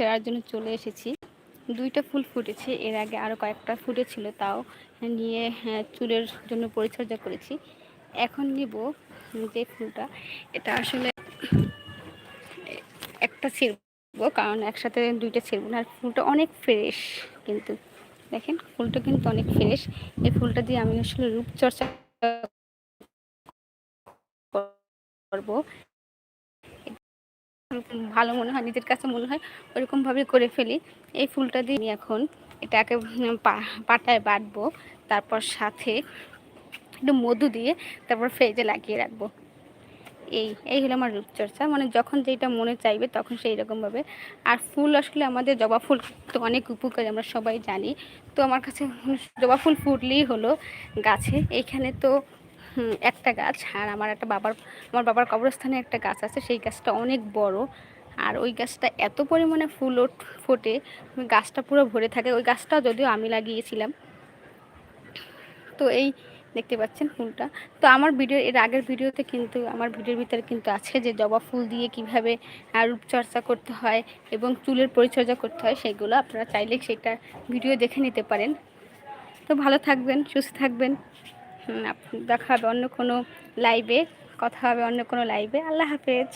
ছেঁড়ার জন্য চলে এসেছি। দুইটা ফুল ফুটেছে এর আগে আরও কয়েকটা ফুটেছিল তাও নিয়ে হ্যাঁ, চুলের জন্য পরিচর্যা করেছি। এখন নিব যে ফুলটা এটা আসলে একটা ছিঁড়বো কারণ একসাথে দুইটা ছিঁড়বো না। আর ফুলটা অনেক ফ্রেশ কিন্তু দেখেন ফুলটা কিন্তু অনেক ফ্রেশ। এই ফুলটা দিয়ে আমি আসলে রূপচর্চা করব। ভালো মনে হয়, নিজের কাছে মনে হয়, ওরকমভাবে করে ফেলি। এই ফুলটা দিয়ে এখন এটাকে পাটায় বাটবো, তারপর সাথে একটু মধু দিয়ে তারপর ফ্রিজে লাগিয়ে রাখব। এই এই হলো আমার রূপচর্চা। মানে যখন যেটা মনে চাইবে তখন সেই রকমভাবে। আর ফুল আসলে আমাদের জবা ফুল তো অনেক উপকারী, আমরা সবাই জানি। তো আমার কাছে জবা ফুল ফুটলেই হলো গাছে। এইখানে তো একটা গাছ। আর আমার একটা বাবার, আমার বাবার কবরস্থানে একটা গাছ আছে, সেই গাছটা অনেক বড়। আর ওই গাছটা এত পরিমাণে ফুল ফোটে গাছটা পুরো ভরে থাকে। ওই গাছটা যদিও আমি লাগিয়েছিলাম। তো এই দেখতে পাচ্ছেন ফুলটা। তো আমার ভিডিও, এর আগের ভিডিওতে কিন্তু, আমার ভিডিওর ভিতরে কিন্তু আছে যে জবা ফুল দিয়ে কীভাবে রূপচর্চা করতে হয় এবং চুলের পরিচর্যা করতে হয়, সেগুলো আপনারা চাইলে সেটা ভিডিও দেখে নিতে পারেন। তো ভালো থাকবেন, সুস্থ থাকবেন। দেখা হবে অন্য কোনো লাইভে কথা হবে অন্য কোনো লাইভে আল্লাহ হাফেজ।